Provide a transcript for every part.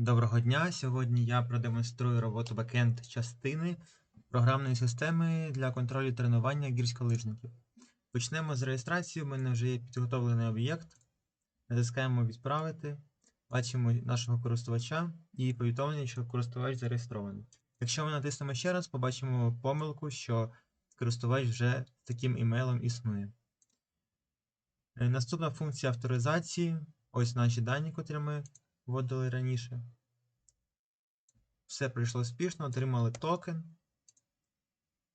Доброго дня! Сьогодні я продемонструю роботу бекенд частини програмної системи для контролю тренування гірськолижників. Почнемо з реєстрації. У мене вже є підготовлений об'єкт. Натискаємо Відправити. Бачимо нашого користувача і повідомлення, що користувач зареєстрований. Якщо ми натиснемо ще раз, побачимо помилку, що користувач вже з таким імейлом існує. Е, Наступна функція авторизації. Ось наші дані, котрі ми вводили раніше. Все пройшло успішно, отримали токен.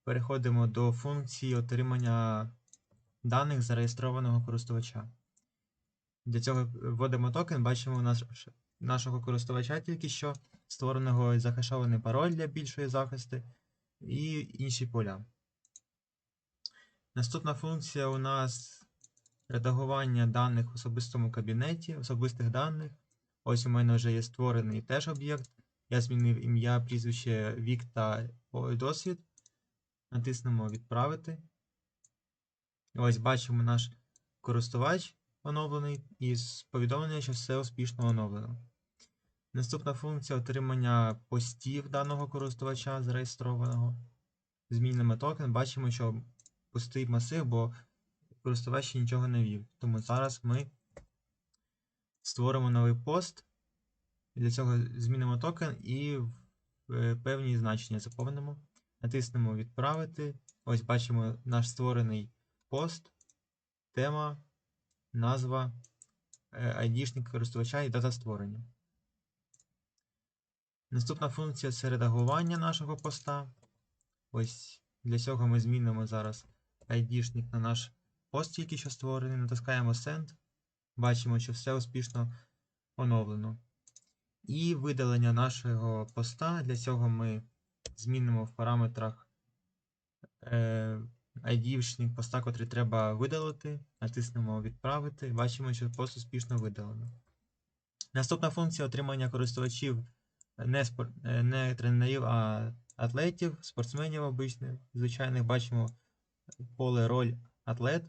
Переходимо до функції отримання даних зареєстрованого користувача. Для цього вводимо токен, бачимо наш, нашого користувача тільки що, створеного і захешований пароль для більшої захисту і інші поля. Наступна функція у нас редагування даних в особистому кабінеті, особистих даних. Ось у мене вже є створений теж об'єкт. Я змінив ім'я, прізвище, вік та досвід. Натиснемо Відправити. Ось бачимо наш користувач оновлений із повідомлення, що все успішно оновлено. Наступна функція отримання постів даного користувача зареєстрованого. Змінимо токен, бачимо, що пустий масив, бо користувач нічого не вів. Тому зараз ми створимо новий пост. Для цього змінимо токен і певні значення заповнимо. Натиснемо Відправити. Ось бачимо наш створений пост, тема, назва, ID-шник користувача і дата створення. Наступна функція це редагування нашого поста. Ось для цього ми змінимо зараз ID-шник на наш пост, тільки що створений. Натискаємо Send. Бачимо, що все успішно оновлено. І видалення нашого поста. Для цього ми змінимо в параметрах е, ID-шник поста, котрий треба видалити. Натиснемо Відправити. Бачимо, що пост успішно видалено. Наступна функція отримання користувачів не, спор... не тренерів, а атлетів, спортсменів обичних. Звичайних бачимо поле роль атлет.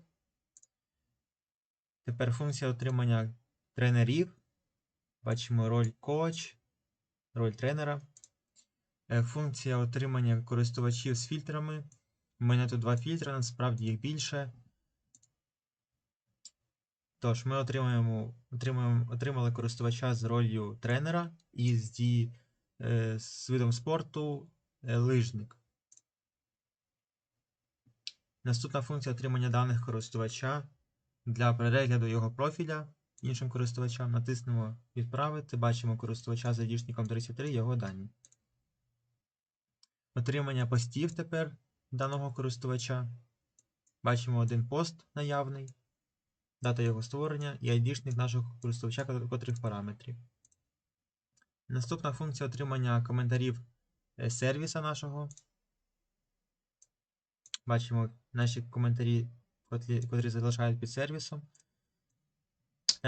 Тепер функція отримання тренерів. Бачимо роль коуч, роль тренера. Е, Функція отримання користувачів з фільтрами. У мене тут два фільтри, насправді їх більше. Тож, ми отримаємо, отримаємо, отримали користувача з ролью тренера і з, ді, е, з видом спорту е, лижник. Наступна функція отримання даних користувача для перегляду його профіля іншим користувачам. Натиснемо Відправити. Бачимо користувача з ID-шником 33, його дані. Отримання постів тепер даного користувача. Бачимо один пост наявний, дата його створення і ID-шник нашого користувача, котрих параметрів. Наступна функція отримання коментарів е, сервіса нашого. Бачимо наші коментарі, котрі, залишають під сервісом.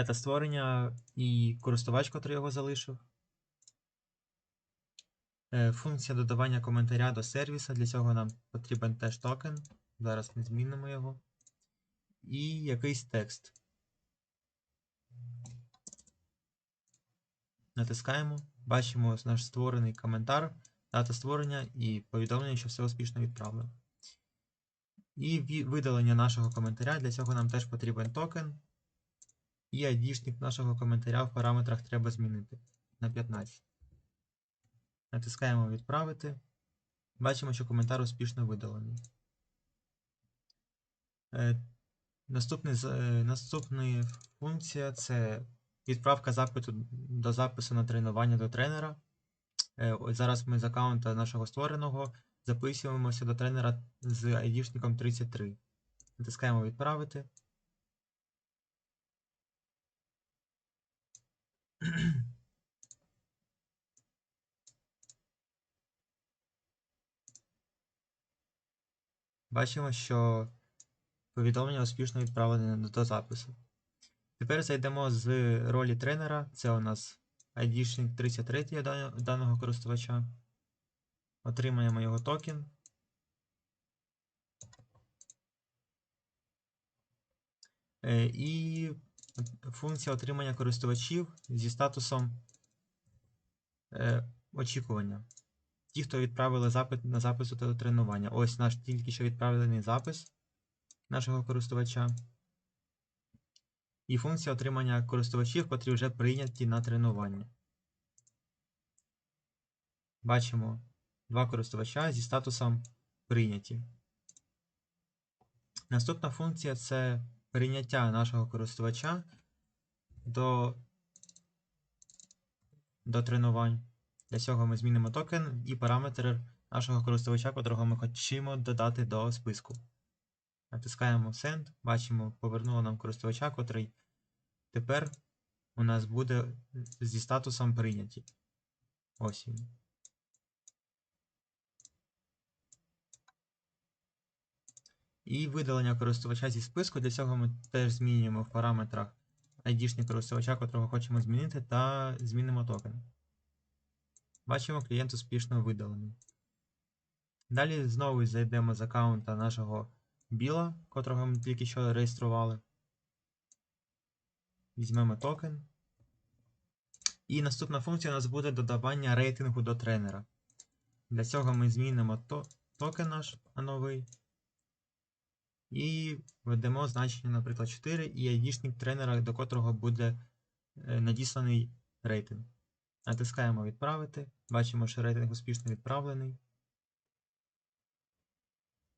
Це створення і користувач, котрий його залишив. Е, Функція додавання коментаря до сервіса. Для цього нам потрібен теж токен. Зараз ми змінимо його. І якийсь текст. Натискаємо. Бачимо наш створений коментар, дата створення і повідомлення, що все успішно відправлено. І видалення нашого коментаря. Для цього нам теж потрібен токен. І ID-шник нашого коментаря в параметрах треба змінити на 15. Натискаємо Відправити. Бачимо, що коментар успішно видалений. Е, наступний, е, наступна функція це відправка запиту до запису на тренування до тренера. Е, ось зараз ми з аккаунта нашого створеного записуємося до тренера з ID-шником 33. Натискаємо Відправити. Бачимо, що повідомлення успішно відправлене до запису. Тепер зайдемо з ролі тренера. Це у нас ID-шник 33 дан- даного користувача. Отримаємо його токен. Е, І функція отримання користувачів зі статусом Е, очікування. Ті, хто відправили запит на запис до тренування. Ось наш тільки що відправлений запис нашого користувача. І функція отримання користувачів, котрі вже прийняті на тренування. Бачимо два користувача зі статусом прийняті. Наступна функція це прийняття нашого користувача до, до тренувань. Для цього ми змінимо токен і параметр нашого користувача, котрого ми хочемо додати до списку. Натискаємо Send, бачимо, повернуло нам користувача, котрий тепер у нас буде зі статусом прийняті. Ось він. І видалення користувача зі списку. Для цього ми теж змінюємо в параметрах ID-шник користувача, котрого хочемо змінити, та змінимо токен. Бачимо, клієнт успішно видалений. Далі знову зайдемо з аккаунта нашого біла, котрого ми тільки що реєстрували. Візьмемо токен. І наступна функція у нас буде додавання рейтингу до тренера. Для цього ми змінимо то токен наш на новий. І введемо значення, наприклад, 4 і ID-шник тренера, до котрого буде е, надісланий рейтинг. Натискаємо відправити. Бачимо, що рейтинг успішно відправлений.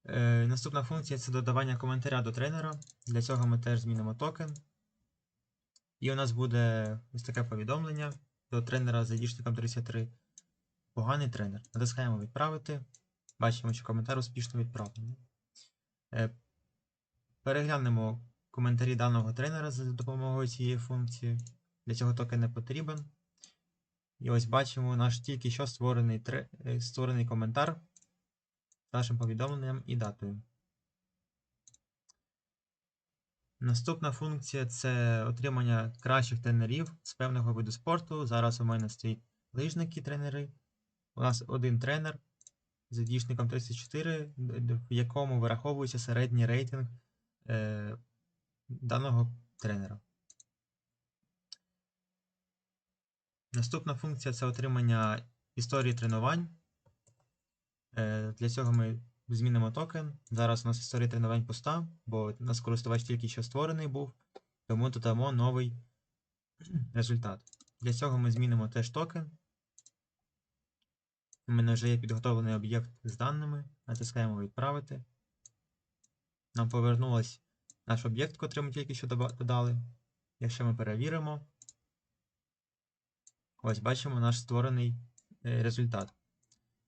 Е, наступна функція це додавання коментаря до тренера. Для цього ми теж змінимо токен. І у нас буде ось таке повідомлення до тренера з ID-шником 33. Поганий тренер. Натискаємо відправити. Бачимо, що коментар успішно відправлений. Переглянемо коментарі даного тренера за допомогою цієї функції. Для цього токен не потрібен. І ось бачимо наш тільки що створений, е, створений коментар з нашим повідомленням і датою. Наступна функція це отримання кращих тренерів з певного виду спорту. Зараз у мене стоїть лижники тренери. У нас один тренер з ID-шником 34, д- д- в якому вираховується середній рейтинг е, даного тренера. Наступна функція це отримання історії тренувань. Е, Для цього ми змінимо токен. Зараз у нас історія тренувань пуста, бо у нас користувач тільки що створений був, тому додамо новий результат. Для цього ми змінимо теж токен. У мене вже є підготовлений об'єкт з даними. Натискаємо відправити. Нам повернулось наш об'єкт, котрий ми тільки що додали. Якщо ми перевіримо, ось бачимо наш створений е, результат.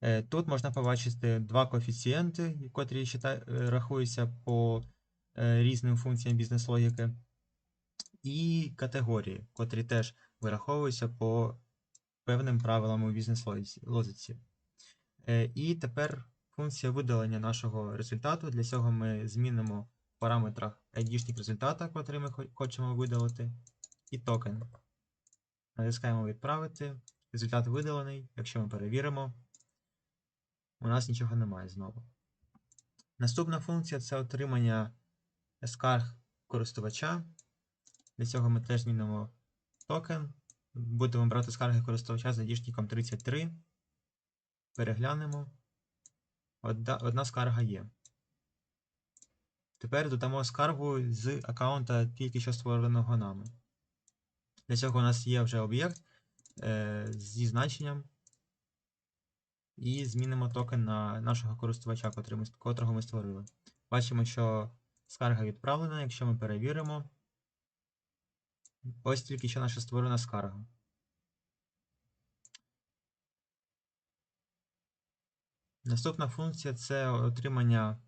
Е, Тут можна побачити два коефіцієнти, котрі е, рахуються по різним функціям бізнес-логіки, і категорії, котрі теж вираховуються по певним правилам у бізнес-логіці. Е, І тепер функція видалення нашого результату. Для цього ми змінимо в параметрах ID-шник результата, котрий ми хочемо видалити, і токен. Натискаємо відправити. Результат видалений. Якщо ми перевіримо, у нас нічого немає знову. Наступна функція це отримання скарг користувача. Для цього ми теж змінимо токен. Будемо брати скарги користувача з ID-шником 33. Переглянемо. Одна, одна скарга є. Тепер додамо скаргу з аккаунта тільки що створеного нами. Для цього у нас є вже об'єкт е, зі значенням. І змінимо токен на нашого користувача, ми, котрого ми створили. Бачимо, що скарга відправлена. Якщо ми перевіримо, ось тільки що наша створена скарга. Наступна функція це отримання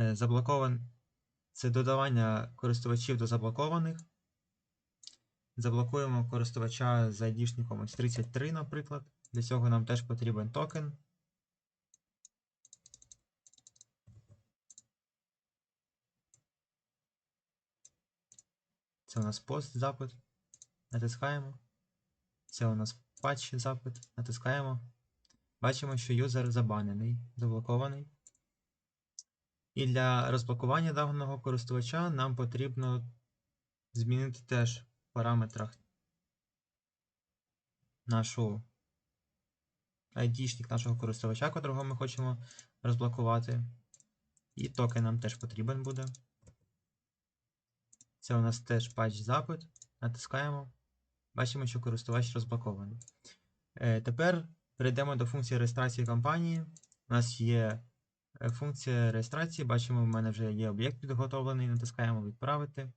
е, заблокован... це додавання користувачів до заблокованих. Заблокуємо користувача з ID-шником ось 33, наприклад. Для цього нам теж потрібен токен. Це у нас пост запит. Натискаємо. Це у нас патч запит. Натискаємо. Бачимо, що юзер забанений, заблокований. І для розблокування даного користувача нам потрібно змінити теж в параметрах нашу ID-шник нашого користувача, котрого ми хочемо розблокувати. І токен нам теж потрібен буде. Це у нас теж патч запит. Натискаємо. Бачимо, що користувач розблокований. Е, тепер перейдемо до функції реєстрації компанії. У нас є е, функція реєстрації. Бачимо, в мене вже є об'єкт підготовлений. Натискаємо відправити.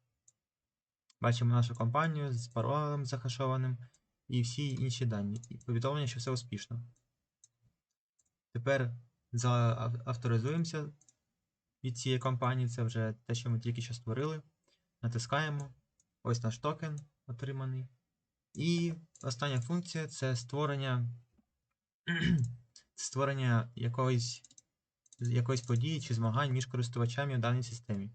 Бачимо нашу компанію з паролем захашованим і всі інші дані. І повідомлення, що все успішно. Тепер заавторизуємося від цієї компанії. Це вже те, що ми тільки що створили. Натискаємо. Ось наш токен отриманий. І остання функція це створення, створення якоїсь, якоїсь події чи змагань між користувачами у даній системі.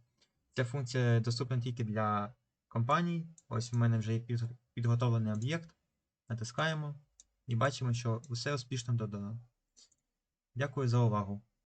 Ця функція доступна тільки для компаній. Ось у мене вже є підготовлений об'єкт. Натискаємо і бачимо, що усе успішно додано. Дякую за увагу.